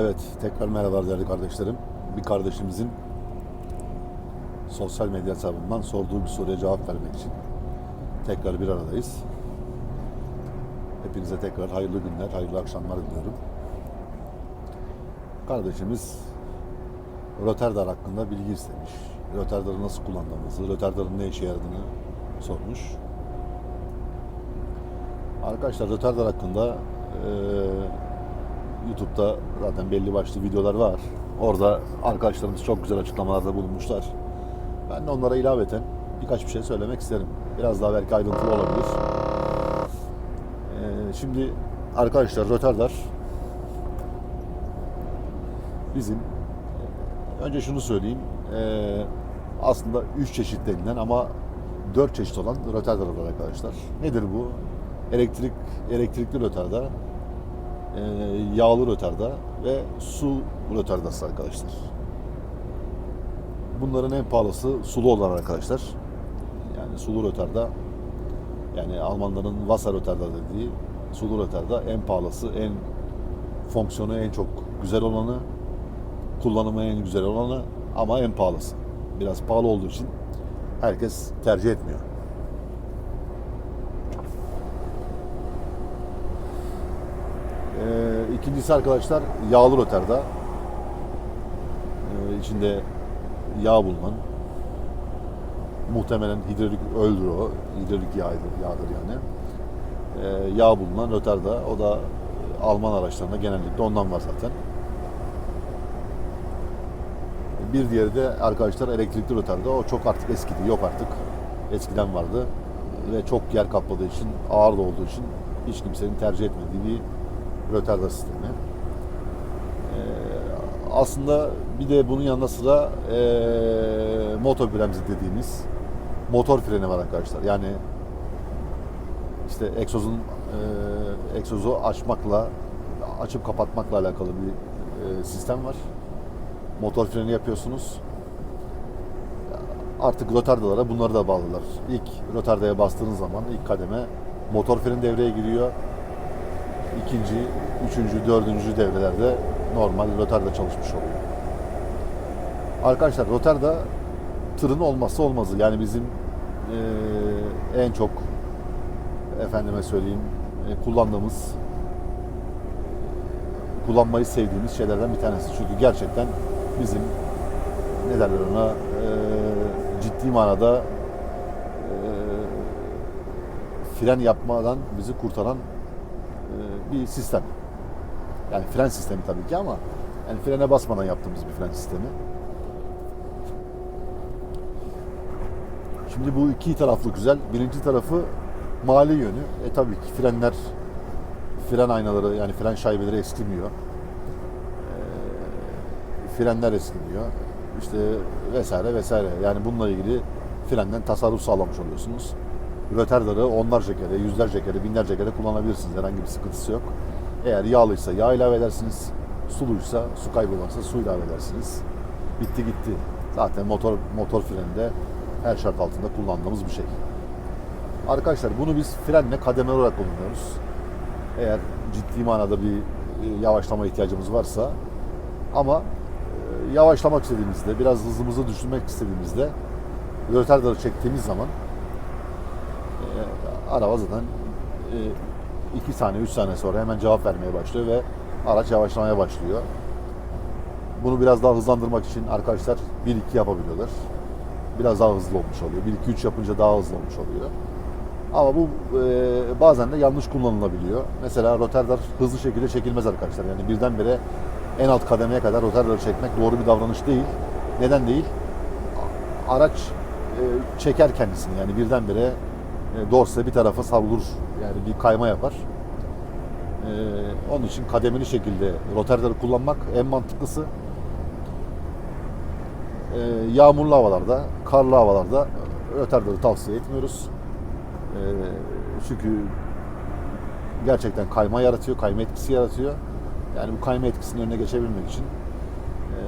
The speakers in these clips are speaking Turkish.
Evet, tekrar merhabalar değerli kardeşlerim. Bir kardeşimizin sosyal medya hesabından sorduğu bir soruya cevap vermek için tekrar bir aradayız. Hepinize tekrar hayırlı günler, hayırlı akşamlar diliyorum. Kardeşimiz Rotterdam hakkında bilgi istemiş. Rotterdam'ı nasıl kullandığımızı, Rotterdam'ın ne işe yaradığını sormuş. Arkadaşlar Rotterdam hakkında eee YouTube'da zaten belli başlı videolar var. Orada arkadaşlarımız çok güzel açıklamalarda bulunmuşlar. Ben de onlara ilaveten birkaç bir şey söylemek isterim. Biraz daha belki ayrıntılı olabilir. Ee, şimdi arkadaşlar Rotterdam bizim önce şunu söyleyeyim. Ee, aslında 3 çeşit denilen ama 4 çeşit olan Rotterdam var arkadaşlar. Nedir bu? Elektrik elektrikli Rotterdam, e, yağlı rötarda ve su rötardası arkadaşlar. Bunların en pahalısı sulu olan arkadaşlar. Yani sulu rötarda yani Almanların Wasser rötarda dediği sulu rötarda en pahalısı, en fonksiyonu en çok güzel olanı, kullanımı en güzel olanı ama en pahalısı. Biraz pahalı olduğu için herkes tercih etmiyor. Ee, ikincisi arkadaşlar yağlı rötarda. Ee, içinde yağ bulunan. Muhtemelen hidrolik öldür o. Hidrolik yağdır, yağdır yani. Ee, yağ bulunan rötarda. O da Alman araçlarında genellikle ondan var zaten. Bir diğeri de arkadaşlar elektrikli rötarda. O çok artık eskidi. Yok artık. Eskiden vardı. Ve çok yer kapladığı için, ağır da olduğu için hiç kimsenin tercih etmediği bir rötarda sistemi. Ee, aslında bir de bunun yanında sıra ee, motor bremzi dediğimiz motor freni var arkadaşlar. Yani işte egzozun ee, egzozu açmakla açıp kapatmakla alakalı bir ee, sistem var. Motor freni yapıyorsunuz. Artık rotardalara bunları da bağlılar. İlk rotardaya bastığınız zaman ilk kademe motor freni devreye giriyor ikinci, üçüncü, dördüncü devrelerde normal rotarda çalışmış oluyor. Arkadaşlar rotarda tırın olmazsa olmazı. Yani bizim eee, en çok efendime söyleyeyim e, kullandığımız kullanmayı sevdiğimiz şeylerden bir tanesi. Çünkü gerçekten bizim ne derler ona eee, ciddi manada eee, fren yapmadan bizi kurtaran e, bir sistem. Yani fren sistemi tabii ki ama yani frene basmadan yaptığımız bir fren sistemi. Şimdi bu iki taraflı güzel. Birinci tarafı mali yönü. E tabii ki frenler fren aynaları yani fren şaibeleri eskimiyor. E, frenler eskimiyor. İşte vesaire vesaire. Yani bununla ilgili frenden tasarruf sağlamış oluyorsunuz. Röterdarı onlarca kere, yüzlerce kere, binlerce kere kullanabilirsiniz. Herhangi bir sıkıntısı yok. Eğer yağlıysa yağ ilave edersiniz. Suluysa, su kaybı su ilave edersiniz. Bitti gitti. Zaten motor motor freni her şart altında kullandığımız bir şey. Arkadaşlar bunu biz frenle kademeli olarak kullanıyoruz. Eğer ciddi manada bir e, yavaşlama ihtiyacımız varsa ama e, yavaşlamak istediğimizde, biraz hızımızı düşürmek istediğimizde rötardarı çektiğimiz zaman araba zaten 2 saniye 3 saniye sonra hemen cevap vermeye başlıyor ve araç yavaşlamaya başlıyor. Bunu biraz daha hızlandırmak için arkadaşlar 1-2 yapabiliyorlar. Biraz daha hızlı olmuş oluyor. 1-2-3 yapınca daha hızlı olmuş oluyor. Ama bu e, bazen de yanlış kullanılabiliyor. Mesela Rotterdam hızlı şekilde çekilmez arkadaşlar. Yani birdenbire en alt kademeye kadar Rotterdam'ı çekmek doğru bir davranış değil. Neden değil? Araç e, çeker kendisini yani birdenbire e, dorse bir tarafa savrulur yani bir kayma yapar. E, onun için kademeli şekilde Rotterdam'ı kullanmak en mantıklısı. E, yağmurlu havalarda, karlı havalarda Rotterdam'ı tavsiye etmiyoruz. E, çünkü gerçekten kayma yaratıyor, kayma etkisi yaratıyor. Yani bu kayma etkisinin önüne geçebilmek için e,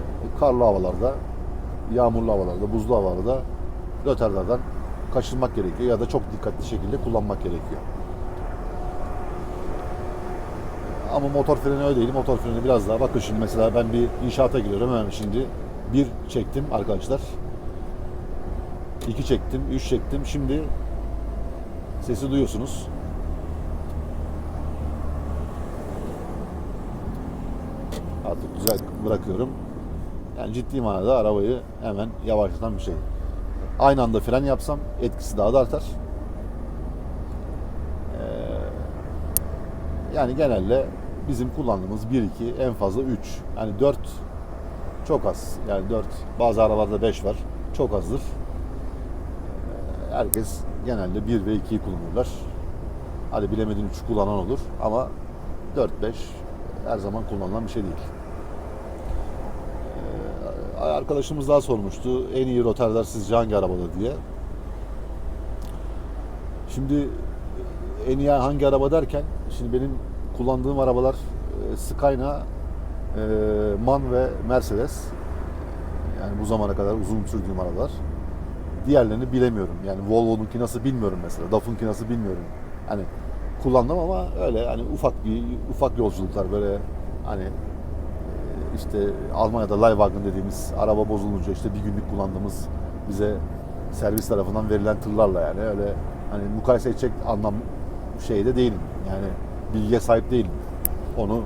karlı havalarda, yağmurlu havalarda, buzlu havalarda Rotterdam'dan kaçırmak gerekiyor ya da çok dikkatli şekilde kullanmak gerekiyor. Ama motor freni öyle değil. Motor freni biraz daha. Bakın şimdi mesela ben bir inşaata giriyorum hemen şimdi. Bir çektim arkadaşlar. iki çektim. Üç çektim. Şimdi sesi duyuyorsunuz. Artık güzel bırakıyorum. Yani ciddi manada arabayı hemen yavaşlatan bir şey. Aynı anda fren yapsam etkisi daha da artar. Ee, yani genelde bizim kullandığımız 1 2 en fazla 3. Yani 4 çok az. Yani 4 bazı arabalarda 5 var. Çok azdır. Ee, herkes genelde 1 ve 2'yi kullanırlar. Hadi bilemedin 3 kullanan olur ama 4 5 her zaman kullanılan bir şey değil. Arkadaşımız daha sormuştu. En iyi rotarlar sizce hangi arabada diye. Şimdi en iyi hangi araba derken şimdi benim kullandığım arabalar e, Skyna, e, MAN ve Mercedes. Yani bu zamana kadar uzun sürdüğüm arabalar. Diğerlerini bilemiyorum. Yani Volvo'nunki nasıl bilmiyorum mesela. DAF'ınki nasıl bilmiyorum. Hani kullandım ama öyle hani ufak bir ufak yolculuklar böyle hani işte Almanya'da Leihwagen dediğimiz araba bozulunca işte bir günlük kullandığımız bize servis tarafından verilen tırlarla yani öyle hani mukayese edecek anlam şeyde değilim. Yani bilgiye sahip değilim. Onu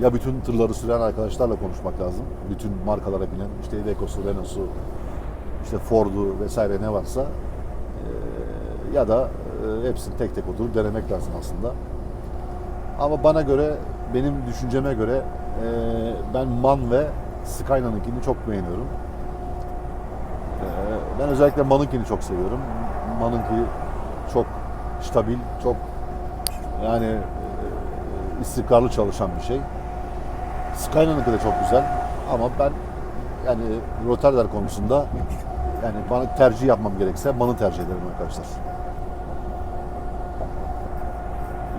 ya bütün tırları süren arkadaşlarla konuşmak lazım. Bütün markalara binen işte Iveco'su, Renault'su, işte Ford'u vesaire ne varsa ya da hepsini tek tek oturup denemek lazım aslında. Ama bana göre, benim düşünceme göre e, ben MAN ve Skyna'nınkini çok beğeniyorum. E, ben özellikle MAN'ınkini çok seviyorum. MAN'ınki çok stabil, çok yani e, istikrarlı çalışan bir şey. Skyna'nınki de çok güzel ama ben yani Rotterdam konusunda yani bana tercih yapmam gerekse MAN'ı tercih ederim arkadaşlar.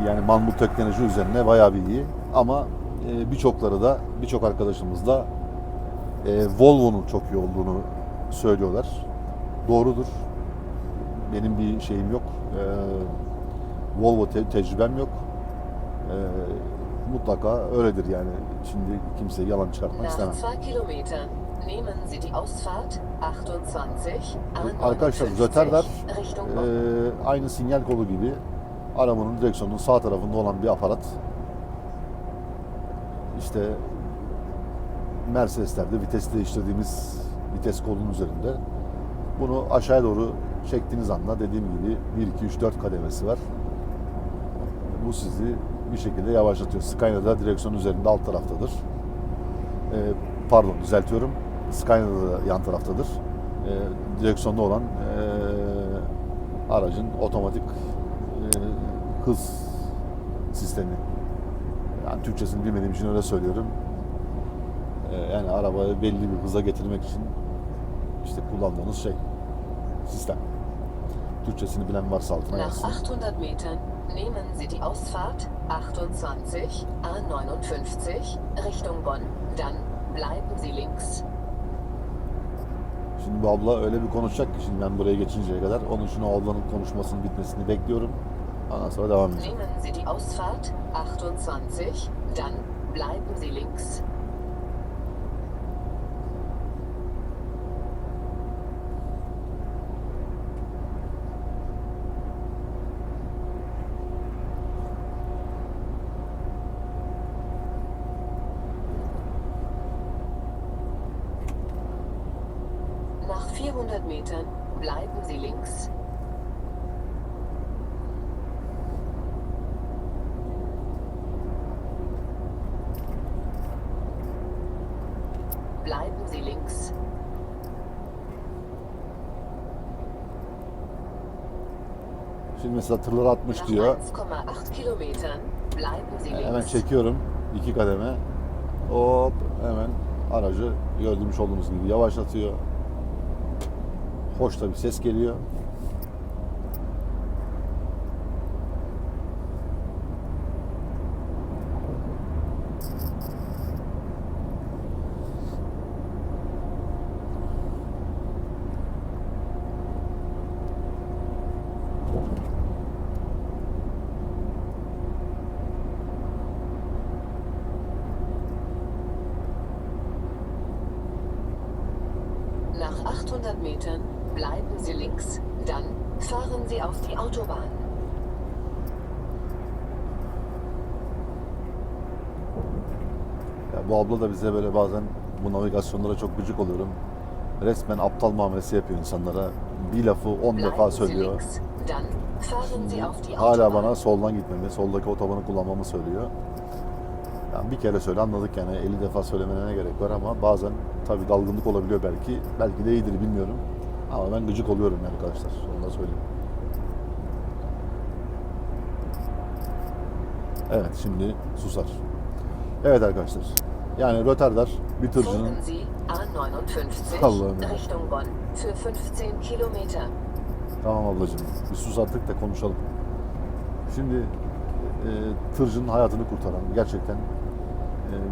Yani MAN bu teknoloji üzerine bayağı bir iyi ama e, birçokları da birçok arkadaşımız da e, Volvo'nun çok iyi olduğunu söylüyorlar. Doğrudur. Benim bir şeyim yok. E, Volvo te- tecrübem yok. E, mutlaka öyledir yani. Şimdi kimseye yalan çıkartmak istemem. 2 Kilometern nehmen Sie die Ausfahrt 28 Arkadaşlar A59 Röterdam Richtung e, aynı sinyal kolu gibi arabanın direksiyonunun sağ tarafında olan bir aparat. İşte Mercedes'lerde vites değiştirdiğimiz vites kolunun üzerinde. Bunu aşağıya doğru çektiğiniz anda dediğim gibi 1, 2, 3, 4 kademesi var. Bu sizi bir şekilde yavaşlatıyor. Skyline'da direksiyonun üzerinde alt taraftadır. Ee, pardon düzeltiyorum. Skyline'da da yan taraftadır. Ee, direksiyonda olan ee, aracın otomatik ee, hız sistemi. Yani Türkçesini bilmediğim için öyle söylüyorum. Ee, yani arabayı belli bir hıza getirmek için işte kullandığınız şey sistem. Türkçesini bilen varsa altına Nach yazsın. 800 Metern nehmen Sie die Ausfahrt 28 A59 Richtung Bonn. Dann bleiben Sie links. Şimdi bu abla öyle bir konuşacak ki şimdi ben buraya geçinceye kadar. Onun için o ablanın konuşmasının bitmesini bekliyorum. Sonra devam edeceğim. Nehmen Sie die Ausfahrt 28, dann bleiben Sie links. Nach 400 Metern bleiben Sie links. Bleiben Sie links. Şimdi mesela tırlar 60 Nach diyor. 1,8 Kilometern bleiben Sie Hemen çekiyorum. iki kademe. Hop hemen aracı gördüğümüz olduğunuz gibi yavaşlatıyor. Hoş da bir ses geliyor. Nach 800 Metern bleiben Sie links, dann fahren Sie auf die Autobahn. Ya bu abla da bize böyle bazen bu navigasyonlara çok gıcık oluyorum. Resmen aptal muamelesi yapıyor insanlara. Bir lafı 10 defa söylüyor. links, Hala bana soldan gitmemi, soldaki otobanı kullanmamı söylüyor. Yani bir kere söyle anladık yani 50 defa söylemene ne gerek var ama bazen tabii dalgınlık olabiliyor belki. Belki de iyidir bilmiyorum. Ama ben gıcık oluyorum yani arkadaşlar. Onu da söyleyeyim. Evet şimdi susar. Evet arkadaşlar. Yani Röterdar bir tırcının Folgen Sie A59 Allah'ım ya. Richtung Bonn für 15 Kilometer. Tamam ablacığım. Bir sus artık da konuşalım. Şimdi e, tırcının hayatını kurtaran gerçekten e,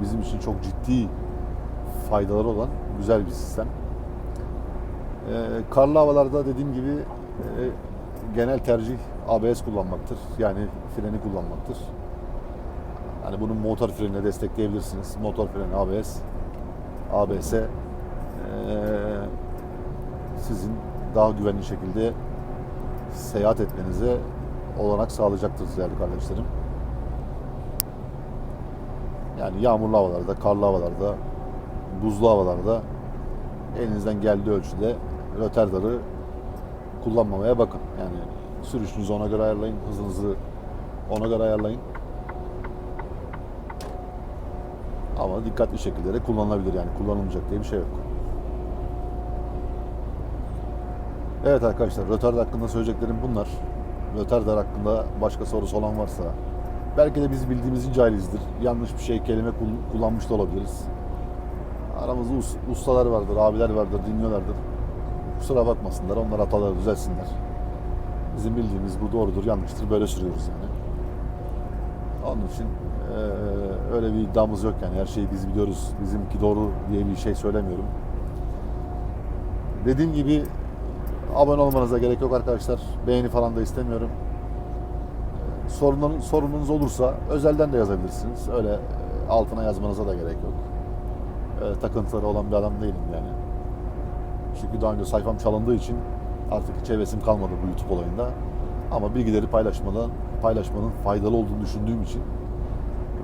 bizim için çok ciddi faydaları olan güzel bir sistem. E, karlı havalarda dediğim gibi e, genel tercih ABS kullanmaktır. Yani freni kullanmaktır. Hani bunun motor frenine destekleyebilirsiniz. Motor freni ABS, ABS e, sizin daha güvenli şekilde seyahat etmenize olanak sağlayacaktır değerli kardeşlerim. Yani yağmurlu havalarda, karlı havalarda, buzlu havalarda elinizden geldiği ölçüde röterdarı kullanmamaya bakın. Yani sürüşünüzü ona göre ayarlayın, hızınızı ona göre ayarlayın. Ama dikkatli şekilde de kullanılabilir yani kullanılmayacak diye bir şey yok. Evet arkadaşlar Röterdar hakkında söyleyeceklerim bunlar. Röterdar hakkında başka sorusu olan varsa belki de biz bildiğimizin cahilizdir. Yanlış bir şey kelime kul- kullanmış da olabiliriz. Aramızda us- ustalar vardır, abiler vardır, dinliyorlardır. Kusura bakmasınlar, onlar hataları düzelsinler. Bizim bildiğimiz bu doğrudur, yanlıştır, böyle sürüyoruz yani. Onun için eee, öyle bir iddiamız yok yani her şeyi biz biliyoruz, bizimki doğru diye bir şey söylemiyorum. Dediğim gibi abone olmanıza gerek yok arkadaşlar. Beğeni falan da istemiyorum. Sorunun, sorununuz olursa özelden de yazabilirsiniz. Öyle e, altına yazmanıza da gerek yok. Öyle takıntıları olan bir adam değilim yani. Çünkü daha önce sayfam çalındığı için artık hiç hevesim kalmadı bu YouTube olayında. Ama bilgileri paylaşmadan, paylaşmanın faydalı olduğunu düşündüğüm için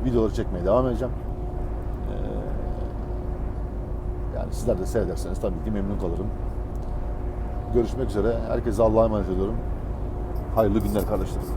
videoları çekmeye devam edeceğim. Ee, yani sizler de seyrederseniz tabii ki memnun kalırım. Görüşmek üzere. Herkese Allah'a emanet ediyorum. Hayırlı günler kardeşlerim.